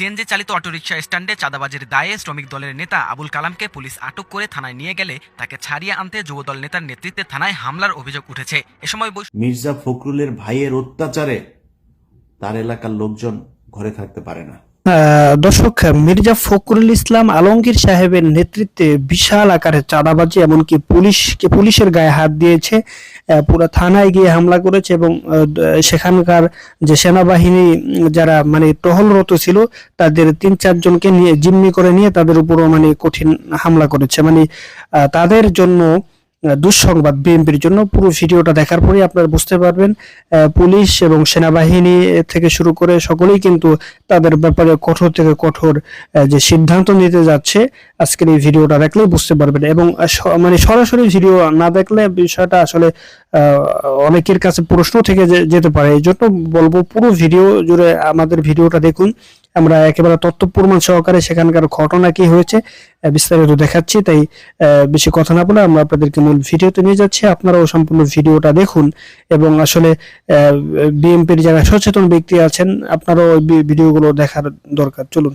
CNG চালিত autorickshaw স্ট্যান্ডে চাঁদাবাজির দায়ে শ্রমিক দলের নেতা আবুল কালামকে পুলিশ আটক করে থানায় নিয়ে গেলে তাকে ছাড়িয়ে আনতে যুবদল নেতার নেতৃত্বে থানায় হামলার অভিযোগ উঠেছে। এ সময় মির্জা ফখরুলের ভাইয়ের অত্যাচারে তার এলাকার লোকজন ঘরে থাকতে পারে না। দর্শক, মির্জা ফখরুল ইসলাম আলমগীর সাহেবের নেতৃত্বে বিশাল আকারে চাঁদাবাজি, এমনকি পুলিশকে পুলিশের গায়ে হাত দিয়েছে। পুরো থানায় গিয়ে হামলা করেছে এবং সেখানকার যে সেনাবাহিনী, যারা মানে টহলরত ছিল, তাদের তিন চারজনকে নিয়ে, জিম্মি করে নিয়ে তাদের উপরও মানে কঠিন হামলা করেছে। মানে তাদের জন্য দুঃসংবাদ বিএনপির জন্য। পুরো ভিডিওটা দেখার পরেই আপনারা বুঝতে পারবেন পুলিশ এবং সেনাবাহিনী থেকে শুরু করে সকলেই কিন্তু তাদের ব্যাপারে কঠোর থেকে কঠোর যে সিদ্ধান্ত নিতে যাচ্ছে, আজকের এই ভিডিওটা দেখলেই বুঝতে পারবেন। এবং মানে সরাসরি ভিডিও না দেখলে বিষয়টা আসলে অনেকের কাছে প্রশ্ন থেকে যেতে পারে। এই জন্য বলব পুরো ভিডিও জুড়ে আমাদের ভিডিওটা দেখুন। আমরা একেবারে তথ্য প্রমাণ সহকারে সেখানকার ঘটনা কি হয়েছে বিস্তারিত দেখাচ্ছি। তাই বেশি কথা না বলে আমরা আপনাদেরকে মূল ভিডিওতে নিয়ে যাচ্ছি। আপনারাও সম্পূর্ণ ভিডিওটা দেখুন এবং আসলে বিএমপির যারা সচেতন ব্যক্তি আছেন, আপনারাও ভিডিওগুলো দেখার দরকার। চলুন।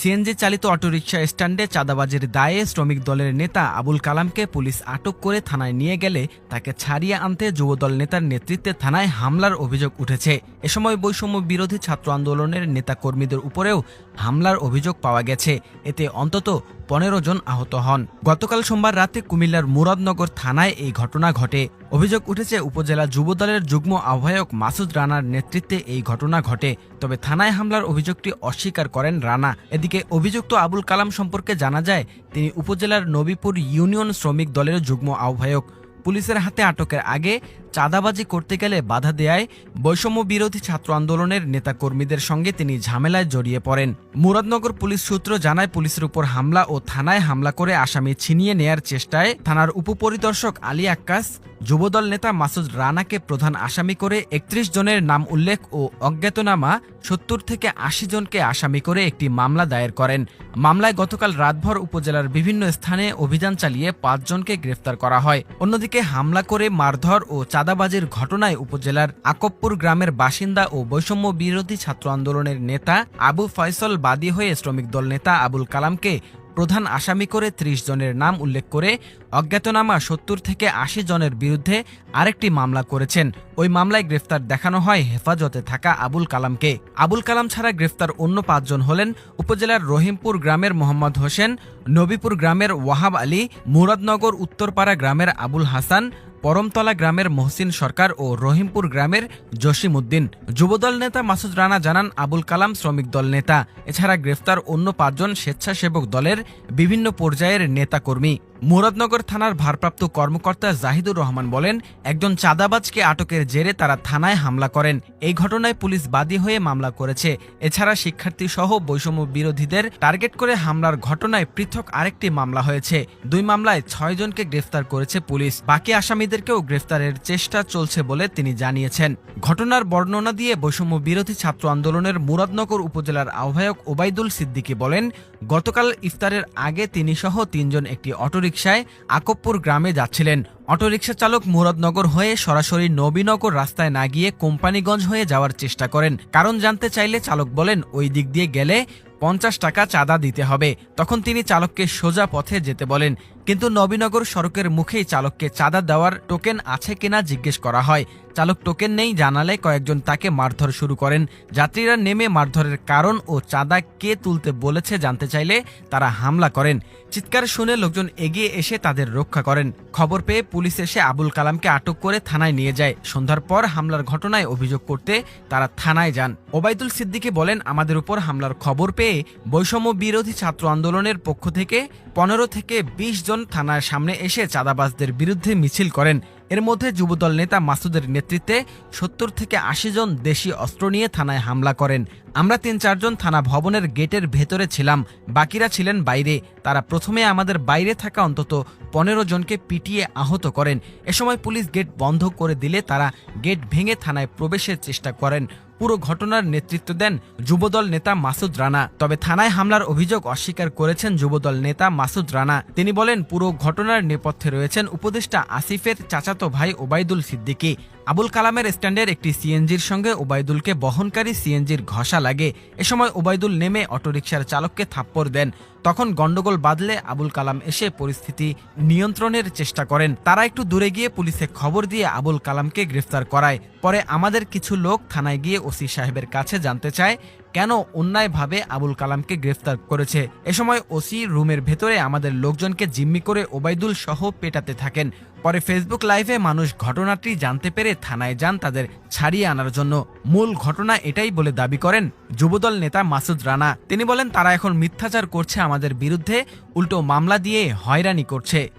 সিএনজি চালিত অটোরিকশা স্ট্যান্ডে চাঁদাবাজির দায়ে শ্রমিক দলের নেতা আবুল কালামকে পুলিশ আটক করে থানায় নিয়ে গেলে তাকে ছাড়িয়ে আনতে যুবদল নেতার নেতৃত্বে থানায় হামলার অভিযোগ উঠেছে। এ সময় বৈষম্য বিরোধী ছাত্র আন্দোলনের নেতা কর্মীদের উপরেও হামলার অভিযোগ পাওয়া গেছে। এতে অন্তত পনেরো জন আহত হন। গতকাল সোমবার রাতে কুমিল্লার মুরাদনগর থানায় এই ঘটনা ঘটে। অভিযোগ উঠেছে, উপজেলা যুবদলের যুগ্ম আহ্বায়ক মাসুদ রানার নেতৃত্বে এই ঘটনা ঘটে। তবে থানায় হামলার অভিযোগটি অস্বীকার করেন রানা। এদিকে অভিযুক্ত আবুল কালাম সম্পর্কে জানা যায়, তিনি উপজেলার নবীপুর ইউনিয়ন শ্রমিক দলের যুগ্ম আহ্বায়ক। পুলিশের হাতে আটকের আগে চাঁদাবাজি করতে গেলে বাধা দেয়ায় বৈষম্য বিরোধী ছাত্র আন্দোলনের নেতাকর্মীদের সঙ্গে তিনি ঝামেলায় জড়িয়ে পড়েন। মুরাদনগর পুলিশ সূত্র জানায়, পুলিশের উপর হামলা ও থানায় হামলা করে আসামি ছিনিয়ে নেয়ার চেষ্টায় থানার উপপরিদর্শক আলী আক্কাস, যুবদল নেতা মাসুদ রানাকে প্রধান আসামি করে একত্রিশ জনের নাম উল্লেখ ও অজ্ঞাতনামা সত্তর থেকে আশি জনকে আসামি করে একটি মামলা দায়ের করেন। মামলায় গতকাল রাতভর উপজেলার বিভিন্ন স্থানে অভিযান চালিয়ে পাঁচজনকে গ্রেফতার করা হয়। অন্যদিকে হামলা করে মারধর ও চাঁদাবাজির ঘটনায় উপজেলার আকবপুর গ্রামের বাসিন্দা ও বৈষম্য বিরোধী ছাত্র আন্দোলনের নেতা আবু ফয়সল বাদী হয়ে শ্রমিক দল নেতা আবুল কালামকে প্রধান আসামি করে ত্রিশ জনের নাম উল্লেখ করে অজ্ঞাতনামা সত্তর থেকে আশি জনের বিরুদ্ধে আরেকটি মামলা করেছেন। ওই মামলায় গ্রেফতার দেখানো হয় হেফাজতে থাকা আবুল কালামকে। আবুল কালাম ছাড়া গ্রেফতার অন্য পাঁচজন হলেন উপজেলার রহিমপুর গ্রামের মোহাম্মদ হোসেন, নবীপুর গ্রামের ওয়াহাব আলী, মুরাদনগর উত্তরপাড়া গ্রামের আবুল হাসান পরমতলা গ্রামের মহসিন সরকার ও রহিমপুর গ্রামের জসিম উদ্দিন। যুবদল নেতা মাসুদ রানা জানান, আবুল কালাম শ্রমিক দল নেতা, এছাড়া গ্রেফতার অন্য পাঁচজন স্বেচ্ছাসেবক দলের বিভিন্ন পর্যায়ের নেতাকর্মী। মুরাদনগর থানার ভারপ্রাপ্ত কর্মকর্তা জাহিদুর রহমান বলেন, একজন চাঁদাবাজকে আটকের জেরে তারা থানায় হামলা করেন। এই ঘটনায় পুলিশ বাদী হয়ে মামলা করেছে। এছাড়া শিক্ষার্থী সহ বৈষম্য বিরোধীদের টার্গেট করে হামলার ঘটনায় পৃথক আরেকটি মামলা হয়েছে। দুই মামলায় ছয় জনকে গ্রেফতার করেছে পুলিশ। বাকি আসামিদেরকেও গ্রেফতারের চেষ্টা চলছে বলে তিনি জানিয়েছেন। ঘটনার বর্ণনা দিয়ে বৈষম্য বিরোধী ছাত্র আন্দোলনের মুরাদনগর উপজেলার আহ্বায়ক ওবায়দুল সিদ্দিকী বলেন, গতকাল ইফতারের আগে তিনি সহ তিনজন একটি অটোরিকশায় আকবপুর গ্রামে যাচ্ছিলেন। অটোরিকশা চালক মুরাদনগর হয়ে সরাসরি নবীনগর রাস্তায় না গিয়ে কোম্পানিগঞ্জ হয়ে যাওয়ার চেষ্টা করেন। কারণ জানতে চাইলে চালক বলেন, ওই দিক দিয়ে গেলে পঞ্চাশ টাকা চাঁদা দিতে হবে। তখন তিনি চালককে সোজা পথে যেতে বলেন। কিন্তু নবীনগর সড়কের মুখেই চালককে চাঁদা দেওয়ার টোকেন আছে কিনা জিজ্ঞেস করা হয়। চালক টোকেন নেই জানালে কয়েকজন তাকে মারধর শুরু করেন। যাত্রীরা নেমে মারধরের কারণ ও চাঁদা কে তুলতে বলেছে জানতে চাইলে তারা হামলা করেন। চিৎকার শুনে লোকজন এগিয়ে এসে তাদের রক্ষা করেন। খবর পেয়ে পুলিশ এসে আবুল কালামকে আটক করে থানায় নিয়ে যায়। সন্ধ্যার পর হামলার ঘটনায় অভিযোগ করতে তারা থানায় যান। ওবায়দুল সিদ্দিকী বলেন, আমাদের উপর হামলার খবর পেয়ে বৈষম্য বিরোধী ছাত্র আন্দোলনের পক্ষ থেকে পনেরো থেকে ২০ জন থানার সামনে এসে চাঁদাবাজদের বিরুদ্ধে মিছিল করেন। এর মধ্যে যুবদল নেতা মাসুদের নেতৃত্বে সত্তর থেকে আশি জন দেশি অস্ত্র নিয়ে থানায় হামলা করেন। আমরা তিন চারজন থানা ভবনের গেটের ভেতরে ছিলাম, বাকিরা ছিলেন বাইরে। তারা প্রথমে আমাদের বাইরে থাকা অন্তত পনেরো জনকে পিটিয়ে আহত করেন। এ সময় পুলিশ গেট বন্ধ করে দিলে তারা গেট ভেঙে থানায় প্রবেশের চেষ্টা করেন। পুরো ঘটনার নেতৃত্ব দেন যুবদল নেতা মাসুদ রানা। তবে থানায় হামলার অভিযোগ অস্বীকার করেছেন যুবদল নেতা মাসুদ রানা। তিনি বলেন, পুরো ঘটনার নেপথ্যে রয়েছেন উপদেষ্টা আসিফের চাচাতো ভাই ওবায়দুল সিদ্দিকী। আবুল কালামের স্ট্যান্ডের একটি সিএনজির সঙ্গে ওবায়দুলকে বহনকারী সিএনজির ঘষা লাগে। এ সময় ওবায়দুল নেমে অটোরিকশার চালককে থাপ্পড় দেন। তখন গন্ডগোল বাঁধলে আবুল কালাম এসে পরিস্থিতি নিয়ন্ত্রণের চেষ্টা করেন। তারা একটু দূরে গিয়ে পুলিশে খবর দিয়ে আবুল কালামকে গ্রেফতার করায়। পরে আমাদের কিছু লোক থানায় গিয়ে ওসি সাহেবের কাছে জানতে চায় কেন অন্যায়ভাবে আবুল কালামকে গ্রেফতার করেছে? এ সময় ওসি রুমের ভেতরে আমাদের লোকজনকে জিম্মি করে ওবায়দুল সহ পেটাতে থাকেন। পরে ফেসবুক লাইভে মানুষ ঘটনাটি জানতে পেরে থানায় যান তাদের ছাড়িয়ে আনার জন্য। মূল ঘটনা এটাই বলে দাবি করেন যুবদল নেতা মাসুদ রানা। তিনি বলেন, তারা এখন মিথ্যাচার করছে আমাদের বিরুদ্ধে, উল্টো মামলা দিয়ে হয়রানি করছে।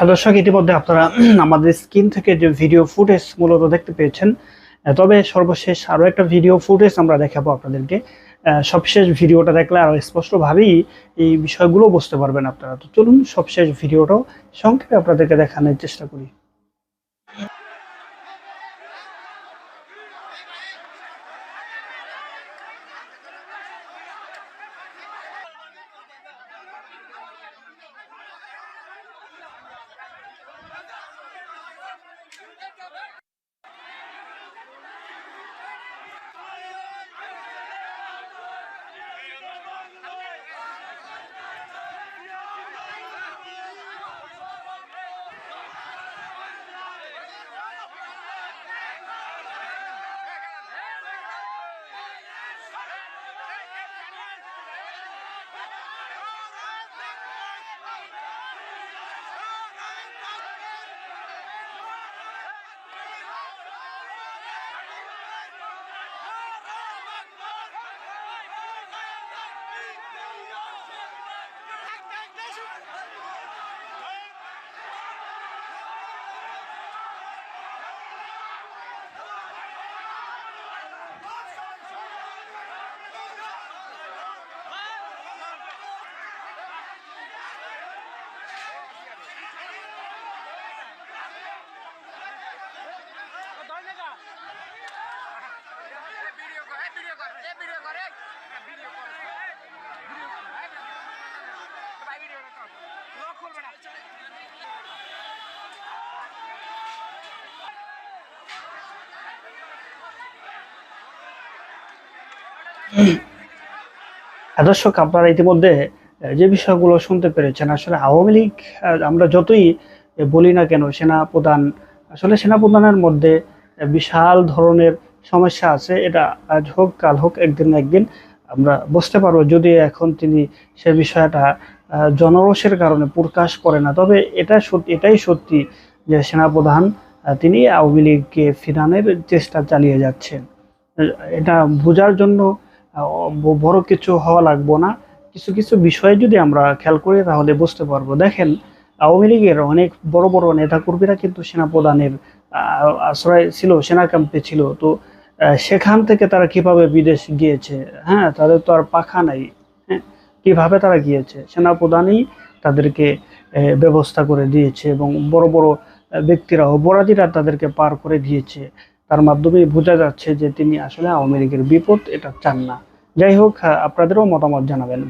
হ্যাঁ দর্শক, ইতিমধ্যে আপনারা আমাদের স্ক্রিন থেকে যে ভিডিও ফুটেজ মূলত দেখতে পেয়েছেন তবে সর্বশেষ আরও একটা ভিডিও ফুটেজ আমরা দেখাবো আপনাদেরকে। সবশেষ ভিডিওটা দেখলে আরও স্পষ্টভাবেই এই বিষয়গুলো বুঝতে পারবেন আপনারা। তো চলুন সবশেষ ভিডিওটাও সংক্ষেপে আপনাদেরকে দেখানোর চেষ্টা করি। দর্শক, আপনারা ইতিমধ্যে যে বিষয়গুলো শুনতে পেরেছেন, আসলে আওয়ামী লীগ আমরা যতই বলি না কেন সেনা প্রধান আসলে সেনা প্রধানের মধ্যে বিশাল ধরনের সমস্যা আছে। এটা আজ হোক, কাল হোক, একদিন না একদিন আমরা বুঝতে পারব। যদি এখন তিনি সে বিষয়টা জনরসের কারণে প্রকাশ করে না, তবে এটা এটাই সত্যি যে সেনাপ্রধান তিনি আওয়ামী লীগকে ফিরানোর চেষ্টা চালিয়ে যাচ্ছেন। এটা বোঝার জন্য বড় কিছু হওয়া লাগবো না। কিছু কিছু বিষয় যদি আমরা খেয়াল করি, তাহলে বুঝতে পারব। দেখেন, আওয়ামী লীগের অনেক বড় বড় নেতাকর্মীরা কিন্তু সেনাপ্রধানের আশ্রয় ছিল, সেনা ক্যাম্পে ছিল। তো সেখান থেকে তারা কীভাবে বিদেশ গিয়েছে? হ্যাঁ তাদের তো আর পাখা নাই। হ্যাঁ কীভাবে তারা গিয়েছে? সেনাপ্রধানই তাদেরকে ব্যবস্থা করে দিয়েছে এবং বড় বড় ব্যক্তিরা অপরাধীরা তাদেরকে পার করে দিয়েছে। তার মাধ্যমে বোঝা যাচ্ছে যে তিনি আসলে আওয়ামী লীগের বিপদ, এটা চান না। যাই হোক আপনাদেরও মতামত জানাবেন।